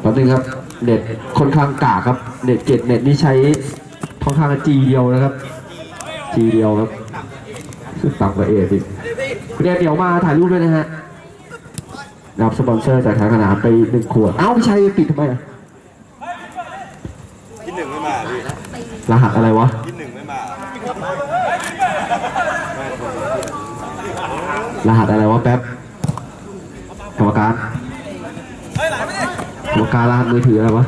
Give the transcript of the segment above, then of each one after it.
แป๊บนึงครับเน็ตค่อนข้างกากครับเน็ตเกตเน็ตนี่ใช้ค่อนข้างจีเดียวนะครับจีเดียวครับต่ำกว่าเอดิเรียเดี๋ยวมาถ่ายรูปด้วยนะฮะรับสปอนเซอร์จากทางสนามไปหนึ่งขวดเอ้าพี่ชัยปิดทำไมอะที่หนึ่งไม่มาพี่รหัสอะไรวะที่หนึ่งไม่มารหัสอะไรวะแป๊บกรรมการ กรรมการรหัสมือถืออะไรวะ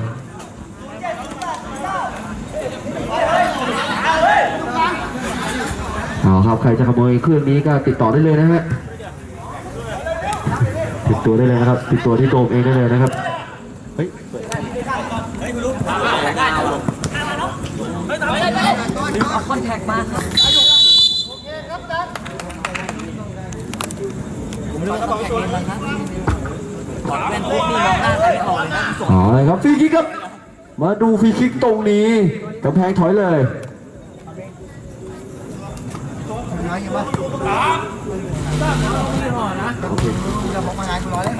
เอาครับใครจะขโมยเครื่องนี้ก็ติดต่อได้เลยนะฮะติดตัวได้เลยนะครับ ติดตัวที่โดมเองได้เลยนะครับเฮ้ยเอาคอนแทคมาครับผมเรียกว่าคอนแทคเองมันครับถ อดแว่นปุ๊บนี่มองหน้าใครไม่ออกเลยนะส่งเอาเลยครับฟรีคิกครับ มาดูฟรีคิกตรงนี้กำแพงถอยเลย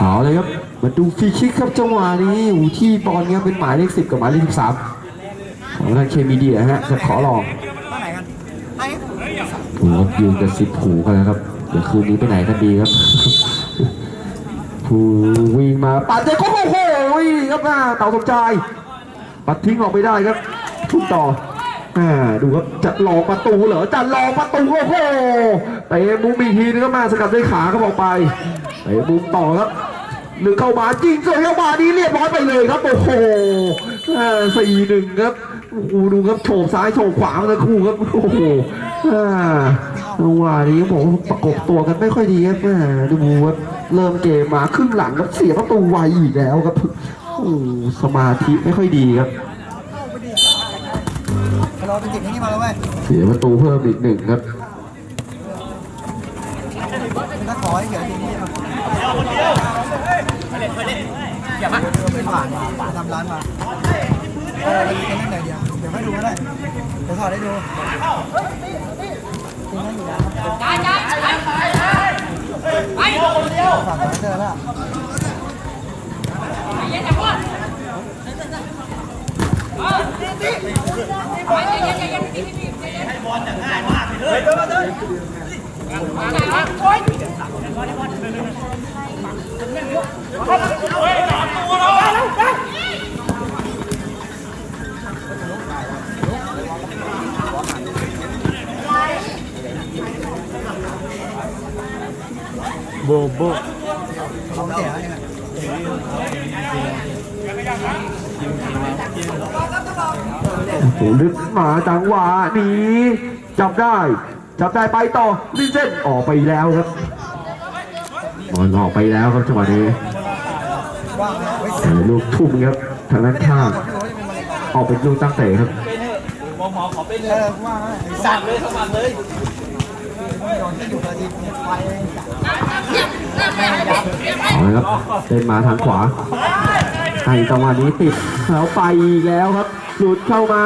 เอาเลยครับ มาดูฟรีคิกครับจังหวะนี้อยู่ที่บอลเนี่ยเป็นหมายเลขสิบกับหมายเลขสิบสามของทางเคมีเดียฮะจะขอลองถูกยืนกับสิบหูกันแล้วครับเดี๋ยวคืนนี้ไปไหนกันดีครับ ผู้วิ่งมาปัดเจ๊ก็โอ้โหครับหน้าเต่าสมใจปัดทิ้งออกไปได้ครับทุกต่ออ่าดูครับจะหลอกประตูเหรอจะหลอกประตูโอ้โหเตะมุมอีกทีนึงก็มาสกัดด้วยขาครับออกไปเตะมุมต่อครับหนึ่งเข้ามาจริงสวยเข้ามานี้เรียบร้อยไปเลยครับโอ้โหอ่าสี่หนึ่งครับโอ้โหดูครับโฉบซ้ายโฉบขวามาทั้งคู่ครับโอ้โหอ่า จังหวะนี้ผมประกบตัวกันไม่ค่อยดีครับแม่ดูว่าเริ่มเกมมาครึ่งหลังครับเสียประตูไวอีกแล้วครับโอ้โหสมาธิไม่ค่อยดีครับเราเป็นจิตที่นี่มาแล้วเว้ยเสียประตูเพิ่มอีกหนึ่งครับถ้าขอให้เขียนจิตที่มาเป็นผ่านมาทำร้านมาเออเป็นนิดหน่อยเดียวเดี๋ยวให้ดูก็ได้เดี๋ยวถอดให้ดู ฝากร้านเจอแล้วโบโบเขาเสียเองถูลึกมาจังหวะนี้จับได้จับได้ไปต่อลินเซนออกไปแล้วครับบอลออกไปแล้วครับจังหวะนี้ว่างนะเฮ้ยแต่ลูกทุ่มครับทางด้านข้างออกเป็นลูกตั้งเตะครับเออว่างนะสั่นเลยสมัครเลยโดนที่อยู่กับทีมไฟเอา ละครับเดินมาทางขวาให้จังหวะนี้ติดแล้วไปอีกแล้วครับหลุดเข้ามา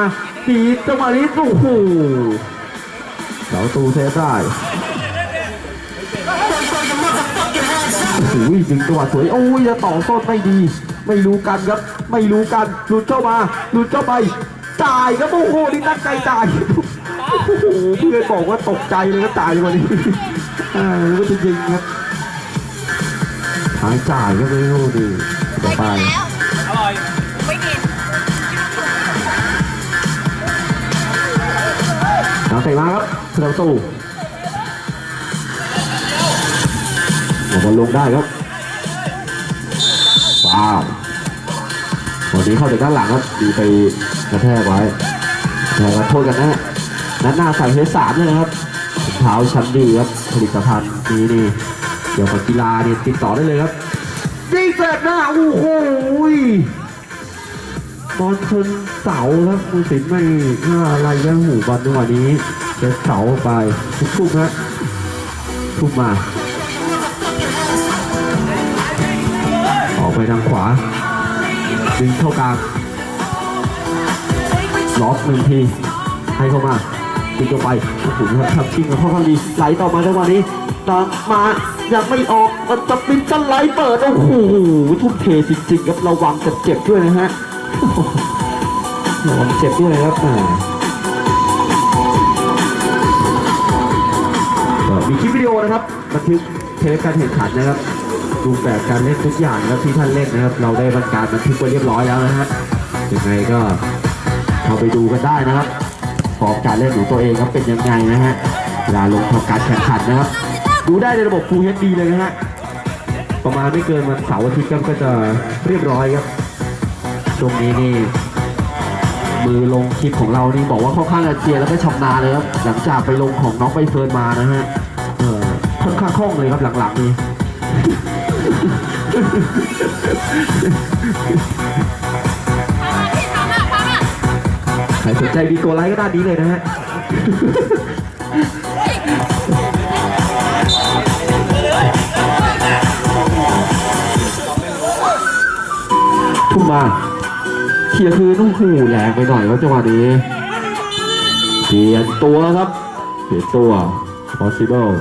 ตีจังหวะนี้โอ้โหเสาตูเซฟได้โอ้โหดึงจังหวะสวยโอ้ยจะต่อส้นไม่ดี ไม่รู้กันครับ ไม่รู้กันหลุดเข้ามาหลุดเข้าไปจ่ายครับโอ้โหนี่ตั้งใจจ่ายโอ้โหเพื่อนบอกว่าตกใจเลยก็จ่ายวันนี้อ่าก็จริงครับายจ่ายก็ไม่รู้ดิต่อไปอร่อย ไม่กินน้ำเตะมาครับเสนอตู้หัวบอลลงได้ครับว้าววันนี้เข้าจากด้านหลังครับดีไปกระแทกไว้แต่ก็โทษกันนะฮะนัดหน้าใส่เพชรสามเลยนะครับถุงเท้าชั้นดีครับผลิตภัณฑ์นี้นี่เกี่ยวกับกีฬาเนี่ยติดต่อได้เลยครับยิง เสร็จหน้าโอ้โหบอลชนเสาครับผู้สินไม่น่าอะไรแล้วหูบอลจังหวะนี้จะเสาไปทุกๆฮะทุกมา ออกไปทางขวาดึงเข้ากลางล็อกหนึ่งทีให้เข้ามา ปิดเข้าไปโอ้โหนะครับยิงกับข้างดีไหลต่อมาจังหวะนี้ตามมายังไม่ออกมันจะปินจะไหลเปิดโอ้โหทุ่มเทจริงๆครับระวังจะเจ็บด้วยนะฮะระวังเจ็บด้วยครับมีคลิปวิดีโอนะครับบันทึกเทปการแข่งขันนะครับรูปแบบการเล่นทุกอย่างนะครับที่ท่านเล่นนะครับ เราได้บรรการบันทึกไว้เรียบร้อยแล้วนะฮะยังไงก็เข้าไปดูกันได้นะครับ ฟอร์มการเล่นของตัวเองครับเป็นยังไงนะฮะเวลาลงทำการแข่งขันนะครับ ดูได้ในระบบ Full HD เลยนะฮะประมาณไม่เกินวันเสาร์อาทิตย์ก็จะเรียบร้อยครับช่วงนี้นี่มือลงคลิปของเรานี่บอกว่าค่อนข้างจะเจียแล้วก็ชำนาญเลยครับหลังจากไปลงของน้องใบเฟิร์นมานะฮะเออค่อนข้างคล่องเลยครับหลังๆนี้ ครสนใจมีตัวไลค์ก็ด้านนี้เลยนะฮะทุ่มมาเคลียคือนโอ้โหแรงไปหน่อยครับจังหวะนี้เปลี่ยนตัวครับเปลี่ยนตัว possible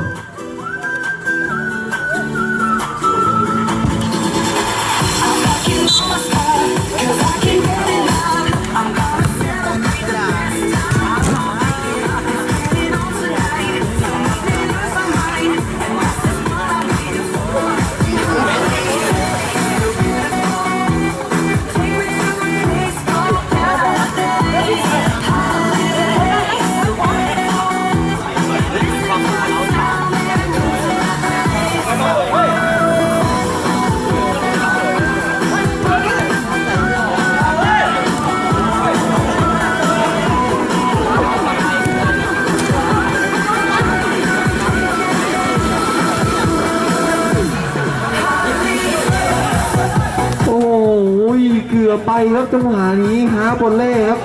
นี้ฮะบอลเล่ครับ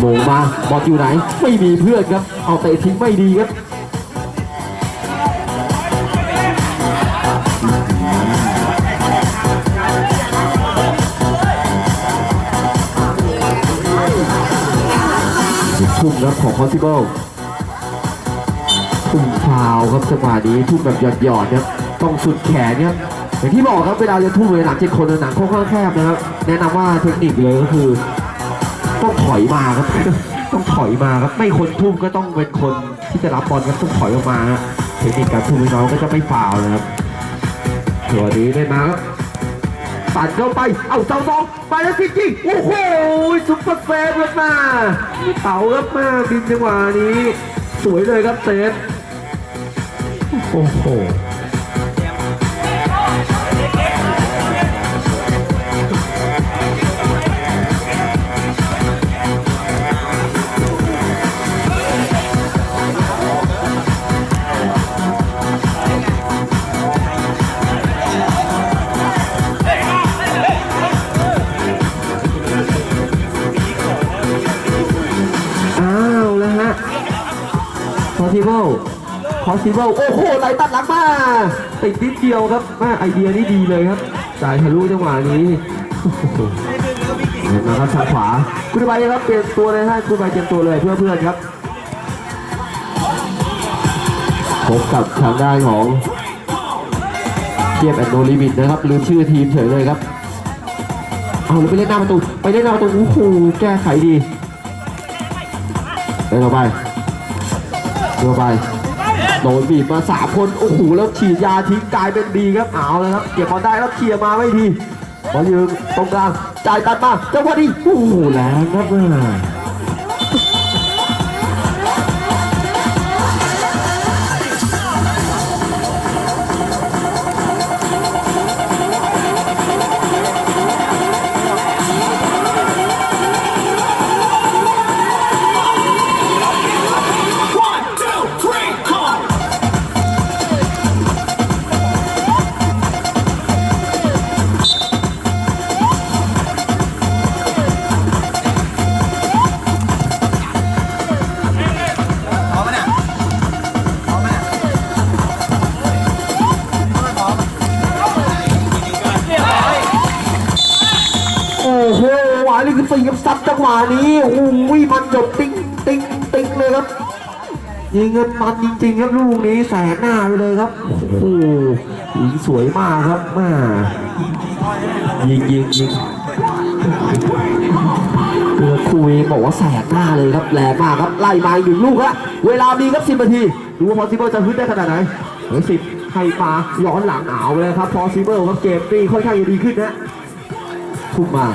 โมงมาบอลอยู่ไหน ไม่มีเพื่อนครับ เอาเตะทิ้งไม่ดีครับทุ่มครับของ possible ทุ่มฟาวครับจังหวะนี้ทุ่มแบบหยอดๆครับต้องสุดแขนครับอย่างที่บอกครับเวลาจะทุ่มในหนังเจ็ดคนในหนังค่อนข้างแคบนะครับแนะนำว่าเทคนิคเลยก็คือต้องถอยมาครับ ต้องถอยมาครับไม่คนทุ่มก็ต้องเป็นคนที่จะรับบอลครับต้องถอยออกมาเทคนิคการทุ่มน้องก็จะไม่ฟาวนะครับตัวนี้ได้มาครับปัดเข้าไป เอาเสาสองไปแล้วจริงๆโอ้โหซุปเปอร์เซฟครับมาเต่าครับมาบินจังหวะนี้ สวยเลยครับเซฟ โอ้โหอ้าวแล้วฮะ possible โอ้โหไหลตัดหลังมาติดนิดเดียวครับแม่ไอเดียนี้ดีเลยครับจ่ายทะลุจังหวะนี้เห็นไหมครับทางขวาคุณใบครับเปลี่ยนตัวเลยฮะคุณใบเตรียมตัวเลยเพื่อเพื่อนครับพบกับทางด้านของเทียบแอนโนลิมิตนะครับลืมชื่อทีมเฉยเลยครับเอาไปเล่นหน้าประตูไปเล่นหน้าประตูโอ้โหแก้ไขดีเดินเข้าไปเดินเข้าไป นบีบมาสามคนโอ้โหแล้วฉีดยาทิ้งกลายเป็นดีครับเอาเลยครับเก็บบอลได้แล้วเคลียร์มาไม่ดีบอลยืนตรงกลางจ่ายตัดมาจังหวะนี้โอ้โหแรงครับ แม่สี่ครับซัดจังหวะนี้โอ้โหมันจบติ๊งติ๊งติ๊งเลยครับยิงเงินมันจริงๆครับลูกนี้แสกหน้าไปเลยครับโอ้โหยิงสวยมากครับมายิงยิงยิงเพื่อคุยบอกว่าแสกหน้าเลยครับแรงมากครับไล่มาอีกหนึ่ลูกละเวลามีครับสิบนาทีดูว่าพอซิเบิลจะฮึดได้ขนาดไหนเหลือสิบให้มาย้อนหลังเอาเลยครับพอซิเบิลครับเกมนี้ค่อนข้างจะดีขึ้นนะพุ่งมา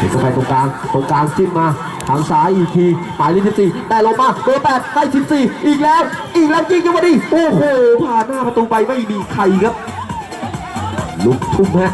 เห็นเข้าไปตรงกลางตรงกลางจิ้มมาทางซ้ายอีกทีหมายเลขสิบสี่แต่ลงมาเบอร์แปดได้สิบสี่อีกแล้ว อีกแล้วยิงยังวะดิโอ้โหผ่านหน้าประตูไปไม่มีใครครับลุกทุ่มฮะ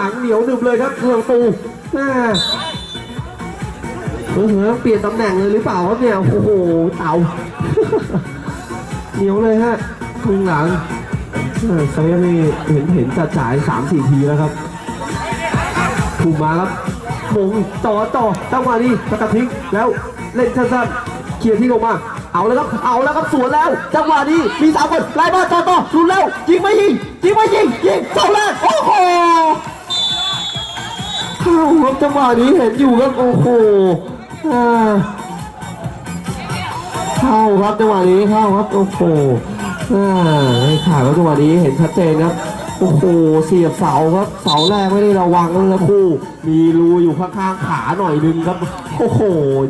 ลังเหนียวหนึบเลยครับเพื่อนตูแม่เออเเปลี่ยนตำแหน่งเลยหรือเปล่าครับเนี่ย โอ้โห เต่า เหนียวเลยฮะครึ่งหลังเซฟนี่เห็นเห็นจะจ่ายสามสี่ทีแล้วครับ ถูกมาครับมงต่อต่อจังหวะนี้สกัดทิ้งแล้วเล่นสั้นๆเคลียร์ที่ลงมา เอาแล้วครับ เอาแล้วครับสวนแล้ว จังหวะนี้มีสามคนไล่มาต่อต่อรุนแล้วยิงไม่ยิงยิงไม่ยิงยิงเสาแรกโอ้โห จังหวะนี้เห็นอยู่ครับโอ้โหเข้าครับจังหวะนี้เข้าครับโอ้โหอ่าให้ขาดครับจังหวะนี้เห็นชัดเจนครับโอ้โหเสียบเสาครับเสาแรกไม่ได้ระวังเลยนะคู่มีรูอยู่ข้างๆขาหน่อยนึงครับโอ้โห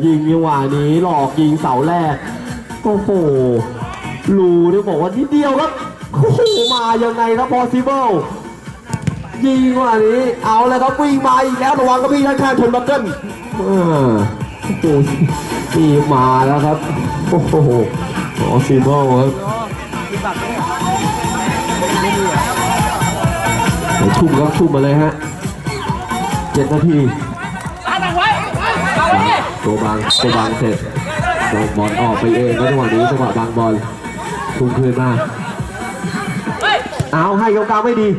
ยิงจังหวะนี้หลอกยิงเสาแรกโอ้โหรูนี่บอกว่านิดเดียวครับโอ้โหมายังไงครับ possible ยิง จังหวะนี้ เอาแล้วครับวิ่งมาอีกแล้วระวังก็พี่ข้างๆชนบัคเกิลอ่าโอ้โหนี่มาแล้วครับ โอ้โห possible ครับเดี๋ยวชุ่มครับชุ่มมาเลยฮะเจ็ดนาทีตัวบางตัวบางเสร็จบอลออกไปเองแล้วจังหวะนี้จังหวะบางบอลทุ่มคืนมาเฮ้ยเอาให้กลางไม่ดี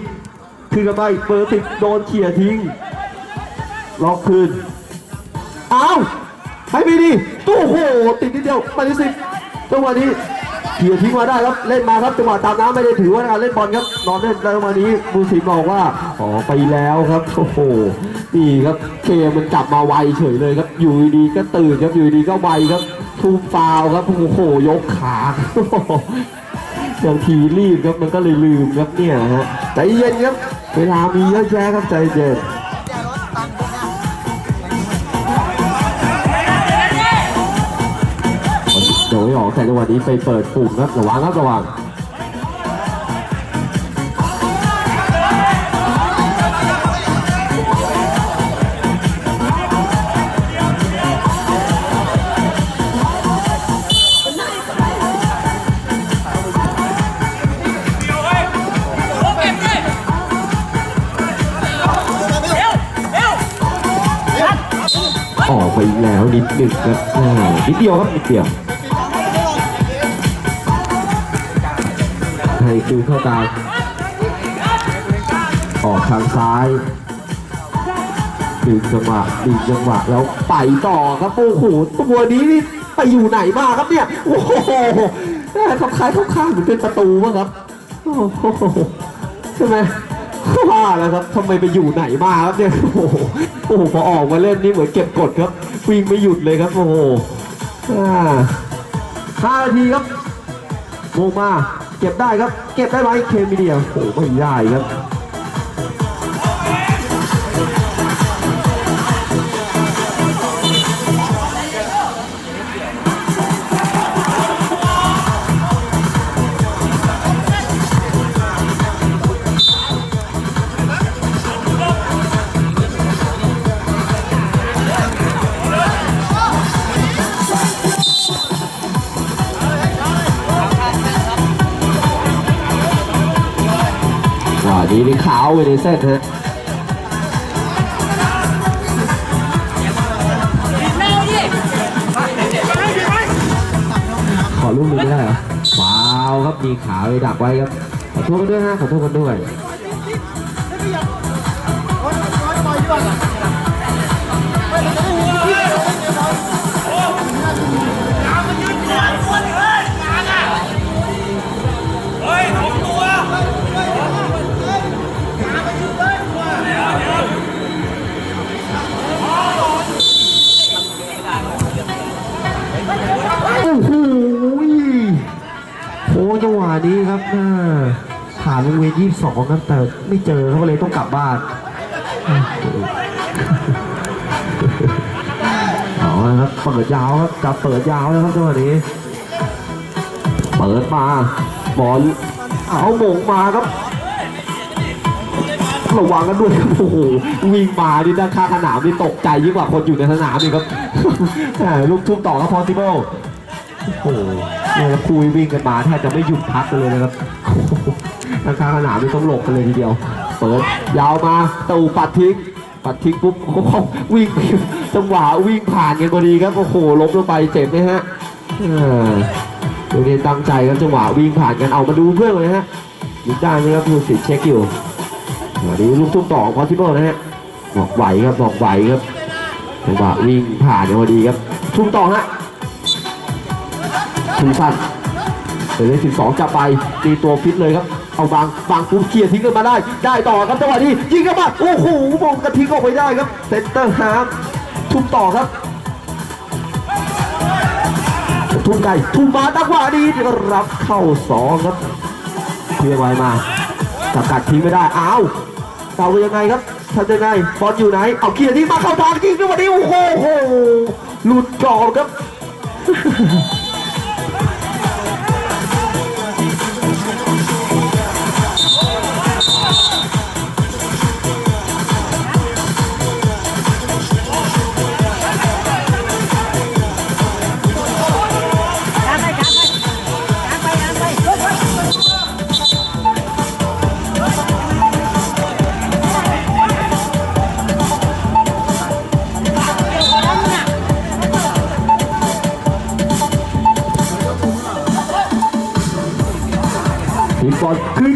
คืนกันไปเบอร์สิบโดนเขี่ยทิ้งล็อกคืนเอาให้ไม่ดีตู้โหติดนิดเดียวไปที่สิบจังหวะนี้เขี่ยทิ้งมาได้ครับเล่นมาครับจังหวะตามน้ำไม่ได้ถือว่าการเล่นบอลครับนอนเล่นแล้วมานี้บูสิบอกว่าอ๋อไปแล้วครับโอ้โหนี่ครับเกมมันกลับมาไวเฉยเลยครับอยู่ดีก็ตื่นครับอยู่ดีก็ไวครับทูมฟาวครับโอ้โหยกขาอ้โหบางทีรีบครับมันก็เลยลืมครับเนี่ยฮะใจเย็นครับ เวลามีเยอะแยะครับใจเย็นเดี๋ยวไม่ออกแต่จังหวะนี้ไปเปิดปุ่มครับระวังครับระวัง อีกแล้วนิดหนึ่งครับอ่านิดเดียวครับนิดเดียวให้คือเข้ากลางออกทางซ้ายดึงจังหวะดึงจังหวะแล้วไปต่อครับโอ้โหตัวนี้นี่ไปอยู่ไหนมาครับเนี่ยโอ้โหแม่เขาคล้ายเขาข้างเหมือนเป็นประตูมั้งครับโอ้โหใช่ไหมว่าแล้วครับทำไมไปอยู่ไหนมาครับเนี่ยโอ้โหโอ้โหพอออกมาเล่นนี่เหมือนเก็บกดครับ วิ่งไม่หยุดเลยครับโอ้โหห้านาทีครับโมงมา เก็บได้ครับ เก็บได้ไหมเคมีเดียโอ้โหไม่ได้ครับ ขาวไปในเส้นฮะแมวดิขอรูปหนึ่งไม่ได้เหรอฟาวครับมีขาไปดักไว้ครับ ขอโทษกันด้วยฮะขอโทษกันด้วย สองครับแต่ไม่เจอเขาก็เลยต้องกลับบ้านเอาละครับเปิดยาวครับจะเปิดยาวแล้วครับจังหวะนี้ เปิดมาบอลเอาหมงมาครับระวังกันด้วยครับโอ้โหวิ่งมานี่ด้านข้างสนามนี่ตกใจยิ่งกว่าคนอยู่ในสนามอีกครับแหมลูกทุ่มต่อครับพอซิเบิลโอ้โหเนี่ยครับคุยวิ่งกันมาแทบจะไม่หยุดพักเลยนะครับ โอ้โหด้านข้างสนามนี่ต้องหลบกันเลยทีเดียว เปิดยาวมาตูปัดทิ้งปัดทิ้งปุ๊บโอ้โหวิ่งจังหวะวิ่งผ่านกันพอดีครับโอ้โหล้มลงไปเจ็บไหมฮะอ่าดูเรียนตั้งใจครับจังหวะวิ่งผ่านกันเอามาดูเพื่อนเลยฮะยิงได้ไหมครับดูสิทธิเช็คอยู่วันนี้ลูกทุ่มต่อพอสิเบิลนะฮะบอกไหวครับบอกไหวครับจังหวะวิ่งผ่านอย่างพอดีครับ ทุ่มต่อฮะทุ่มสั้นเป็นเลขสิบสองจับไปตีตัวฟิตเลยครับ เอาบางบางปุ๊บเคลียร์ทิ้งกันมาได้ ได้ต่อครับจังหวะนี้ยิงกันมาโอ้โหมองกระทิ้งออกไปได้ครับเซนเตอร์ฮาร์ฟทุ่มต่อครับทุ่มไก่ทุ่มมาจังหวะนี้รับเข้าสองครับเคลียร์ไวมาสกัดทิ้งไม่ได้อ้าวเต่ายังไงครับทำยังไงบอลอยู่ไหน เอาเกียร์ที่มาเข้าทางจริงด้วยวันนี้โอ้โหโอ้โหหลุดกรอบครับ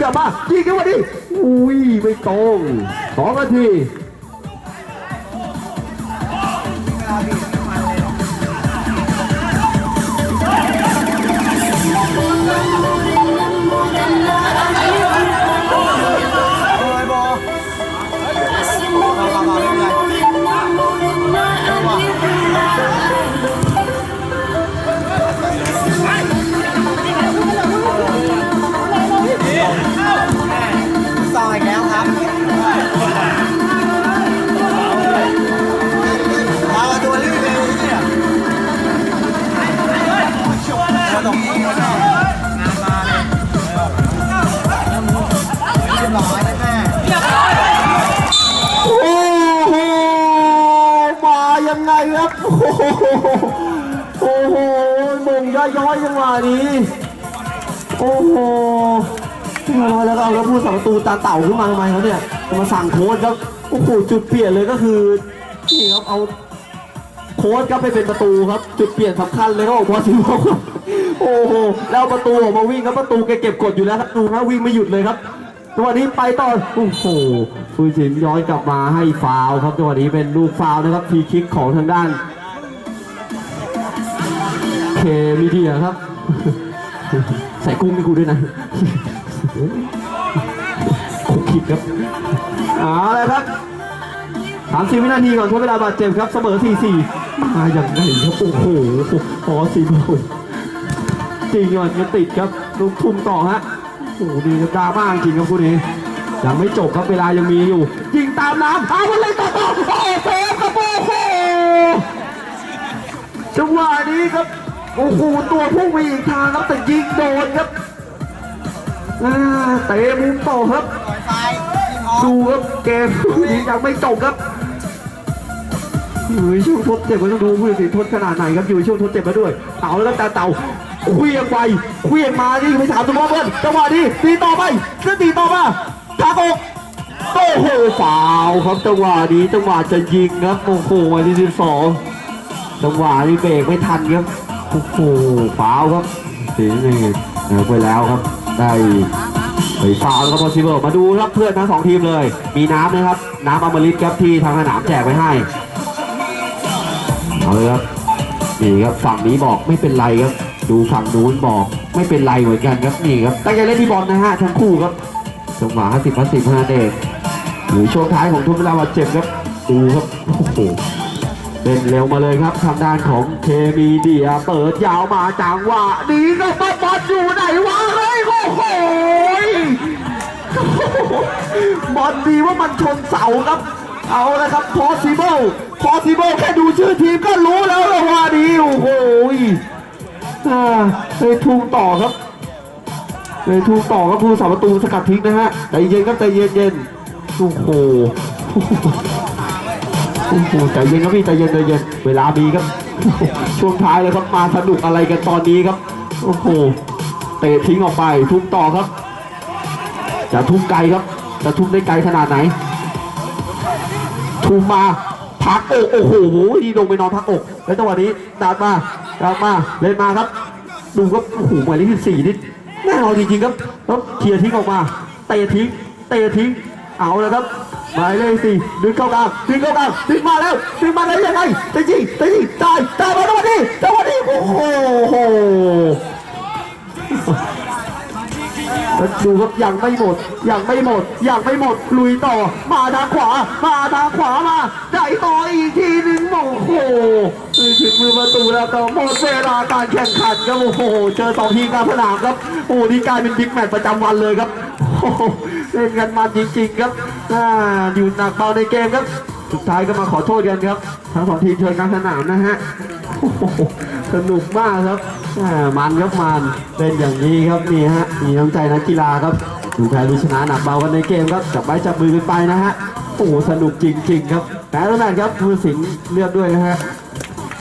กลับมายิงกันวันนี้อุ้ยไม่ตรงสองนาที สองประตูตาเต่าขึ้นมาทำไมครับเนี่ยมาสั่งโค้ชครับโอ้โหจุดเปลี่ยนเลยก็คือนี่ครับเอาโค้ชครับไปเป็นประตูครับ จุดเปลี่ยนสำคัญเลยครับพอสิบอกโอ้โหแล้วประตูออกมาวิ่งครับประตูแกเก็บกดอยู่แล้วครับดูนะวิ่งไม่หยุดเลยครับจังหวะนี้ไปต่อโอ้โหฟูจินย้อนกลับมาให้ฟาวครับจังหวะนี้เป็นลูกฟาวนะครับทีคิกของทางด้านเคมีเดียครับ ใส่กุ้งให้กูด้วยนะ คุกคิดครับเอาลยครับสามสิบวินาทีก่อนทดเวลาบาดเจ็บครับเสมอสี่สี่มาอย่างไรครับโอ้โหพอสี่โมงจริงยอนยังติดครับลูกทุ่มต่อฮะโอ้โหดีครับดราม่าจริงครับคู่นี้ยังไม่จบครับเวลายังมีอยู่ ยิงตามน้ำเอาไปเลยต่อโอ้โหครับโอ้โหจังหวะนี้ครับโอ้โหตัวพุ่งไปอีกทางครับแต่ยิงโดนครับเตะมุมต่อครับ ดูครับเกมนี้ยังไม่จบครับอยู่ช่วงทดเจ็บม่ต้องดูผู้ตัดสินทดขนาดไหนครับอยู่ช่วงทดเจ็บมาด้วยเต่าแล้วก็ตาเต่าเควียงไปเควียงมานี่ไปสามตัวเพื่อนจังหวะนี้ตีต่อไปแล้วตีต่อมาทากอกโอ้โหฟาวครับจังหวะนี้จังหวะจะยิงครับโอ้โหวันที่สิบสองจังหวะนี้เบรกไม่ทันครับโอ้โหฟาวครับสีนี่เออไปแล้วครับได้ ฟาวล์แล้วก็พซิเบิลมาดูรับเพื่อนทั้งสองทีมเลย มีน้ำนะครับ น้ำอมฤตครับที่ทางสนามแจกไว้ให้เอาเลยครับนี่ครับฝั่งนี้บอกไม่เป็นไรครับ ดูฝั่งนู้นบอกไม่เป็นไรเหมือนกันครับนี่ครับตั้งใจเล่นที่บอลนะฮะทั้งคู่ครับจังหวะ50 50ฮาเดกหรือช่วงท้ายของทุนเวลาบาดเจ็บครับดูครับโอ้โหเล่นเร็วมาเลยครับทางด้านของเคมีเดียเปิดยาวมาจังหวะนี้ก็บอลอยู่ไหนวะเฮ้ยโอ้โห บอลดีว่ามันชนเสาครับ เอาละครับ possible possible แค่ดูชื่อทีมก็รู้แล้วละว่าดีโอ้โหอ่าเลยทูงต่อครับเลยทูงต่อครับผู้สาประตูสกัดทิ้งนะฮะใจเย็นครับใจเย็นเย็นโอ้โหโอ้โหใจเย็นครับพี่ใจเย็นใจเย็นเวลามีครับ ช่วงท้ายเลยครับมาสนุกอะไรกันตอนนี้ครับ โอ้โหเตะทิ้งออกไปทุ่มต่อครับ จะทุ่มไกลครับจะทุ่มได้ไกลขนาดไหน ทุ่มมาพักอกโอ้โหดีลงไปนอนพักอกแล้วจังหวะนี้ดันมาดันมาเล่นมาครับ ดูครับโอ้โหหมายเลขที่สี่นี่แน่นอนจริงๆครับแล้วเคลียร์ทิ้งออกมาเตะทิ้งเตะทิ้งเอาแล้วครับหมายเลขสี่ดึงเข้ากลางดึงเข้ากลางดึงมาแล้วดึงมาแล้วยังไงตะยิงเตะยิงได้ได้มาจังหวะนี้จังหวะนี้โอ้โห ดูครับยังไม่หมดยังไม่หมดยังไม่หมดลุยต่อ มาทางขวา มาทางขวามาได้ต่ออีกทีหนึ่งโอ้โหถึงมือประตูแล้วก็หมดเวลาการแข่งขันครับโอ้โหเจอสองทีมการสนามครับโอ้โหนี่กลายเป็นบิ๊กแมตช์ประจำวันเลยครับโอ้โหเล่นกันมันจริงๆครับอ่าอยู่หนักเบาในเกมครับ สุดท้ายก็มาขอโทษกันครับ ทั้งสองทีมเชิญกลารสนามนะฮะสนุกมากครับมันครับมันเป็นอย่างนี้ครับนี่ฮะมีน้ำใจนักกีฬาครับดูแพ้ดูชนะหนักเบากันในเกมครับจับไม้จับมือกันไปนะฮะโอ้สนุกจริงๆครับแต่แล้วนั่นครับมือสิงเลือกด้วยนะฮะ